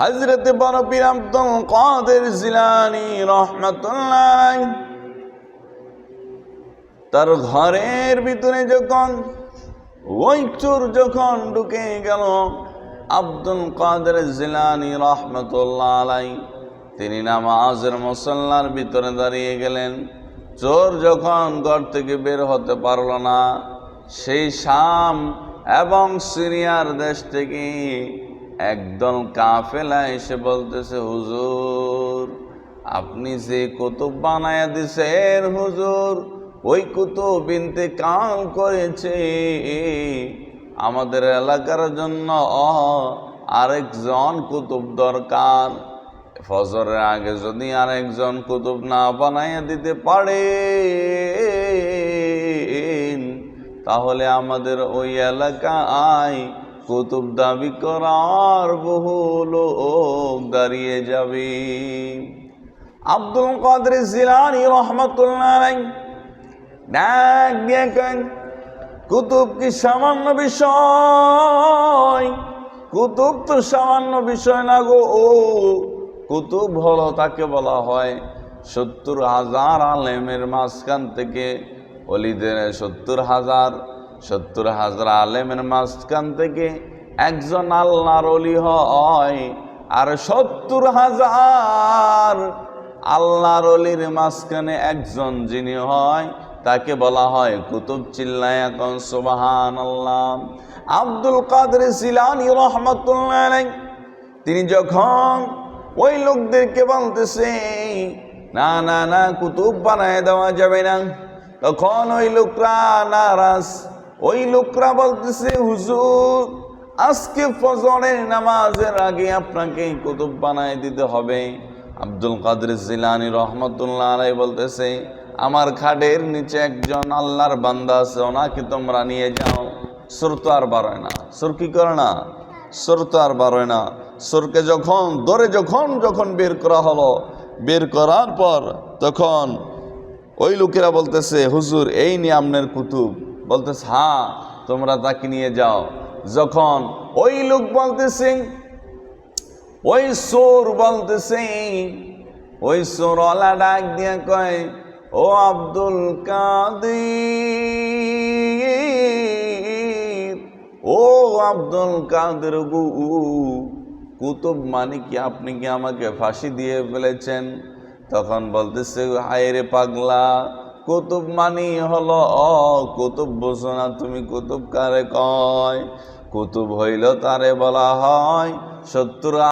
হজরত বরফির আব্দুল কাদের জিলানি রহমতুল্লাহ। তার ঘরের ভিতরে যখন ওই চোর যখন ঢুকে গেল, আব্দুল কাদের জিলানি রহমতুল্লাহ আলাই, তিনি নামাজের মুসল্লার ভিতরে দাঁড়িয়ে গেলেন। চোর যখন ঘর থেকে বের হতে পারল না, সেই শাম এবং সিরিয়ার দেশ থেকে একদল কাফেলা এসে বলতেছে, হুজুর, আপনি যে কুতুব বানায়া দিছেন হুজুর, ওই কুতুব ইন্তেকাল করেছে। আমাদের এলাকার জন্য আরেকজন কুতুব দরকার। ফজরের আগে যদি আরেকজন কুতুব না বানাইয়া দিতে পারে তাহলে আমাদের ওই এলাকায় কুতুব দাবি করার বহু লোক দাঁড়িয়ে যাবে। আব্দুল কাদের জিলানি রহমতুল্লাহ কুতুব কি সামান্য বিষয়? কুতুব তো সামান্য বিষয় না গো। ও কুতুব হলো তাকে বলা হয় সত্তর হাজার আলেমের মাঝখান থেকে অলিদের সত্তর হাজার সত্তর হাজার আলেমের মাঝখান থেকে একজন আল্লাহর অলি হয় আর সত্তর হাজার আল্লাহর অলির মাঝখানে একজন যিনি হয়, তাকে বলা হয় কুতুব চিল্লায় এখন সুবাহান আল্লাহ আব্দুল কাদের সিলানি রহমতুল্লাহ তিনি যখন ওই লোকদেরকে বলতেছে, না না না, কুতুব বানায় দেওয়া যাবে না। তখন ওই লোকরা নারাজ। ওই লোকরা বলতেছে, হুজুর, আজকে ফজরের নামাজের আগে আপনাকে কুতুব বানায় দিতে হবে। আব্দুল কাদের জিলানি রহমতুল্লাহ আলাই বলতেছে, আমার খাটের নিচে একজন আল্লাহর বান্দা আছে, ওনাকে তোমরা নিয়ে যাও। সুর তো আর বাড়য় না। সুর কি করে না? সুর তো আর বাড়য় না। সুরকে যখন দরে যখন যখন বের করা হলো, বের করার পর তখন ওই লোকেরা বলতেছে, হুজুর, এই নিয়ে আপনার কুতুব। বলতেছে হ্যাঁ তোমরা তাকে নিয়ে যাও। যখন ওই লোক বলতেছে, ওই সোর বলতেছে, ওই সোর সোরওয়ালা ডাক দিয়ে কয়, ও আব্দুল কাদের, ও আব্দুল কাদের গু, কুতুব মানে কি আপনি কি আমাকে ফাঁসি দিয়ে ফেলেছেন? তখন বলতেছে, হায় রে পাগলা কুতুব মানি হলো, অ, কুতুব বোঝো না তুমি কুতুব কারে কয়? কুতুব হইল তারে বলা হয় সত্তর